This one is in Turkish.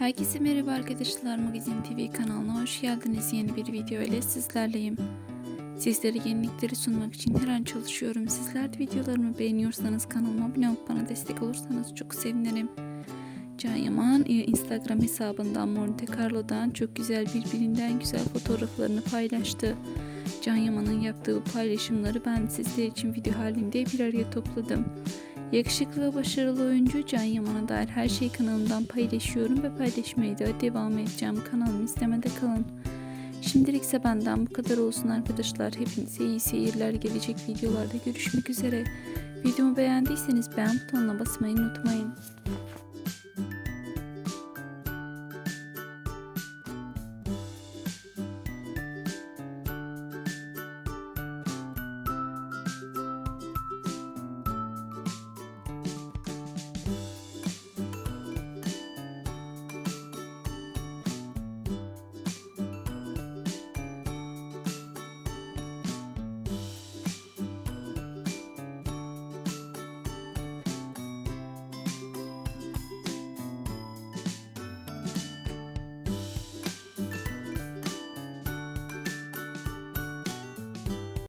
Herkese merhaba arkadaşlar. Magazin TV kanalına hoş geldiniz. Yeni bir video ile sizlerleyim. Sizlere yenilikleri sunmak için her an çalışıyorum. Sizler de videolarımı beğeniyorsanız kanalıma abone olup bana destek olursanız çok sevinirim. Can Yaman e, Instagram hesabından Monte Carlo'dan çok güzel birbirinden güzel fotoğraflarını paylaştı. Can Yaman'ın yaptığı paylaşımları ben sizler için video halinde bir araya topladım. Yakışıklı ve başarılı oyuncu Can Yaman'a dair her şeyi kanalımdan paylaşıyorum ve paylaşmaya da devam edeceğim. Kanalımı izlemede kalın. Şimdilik ise benden bu kadar olsun arkadaşlar. Hepinize iyi seyirler. Gelecek videolarda görüşmek üzere. Videomu beğendiyseniz beğen butonuna basmayı unutmayın.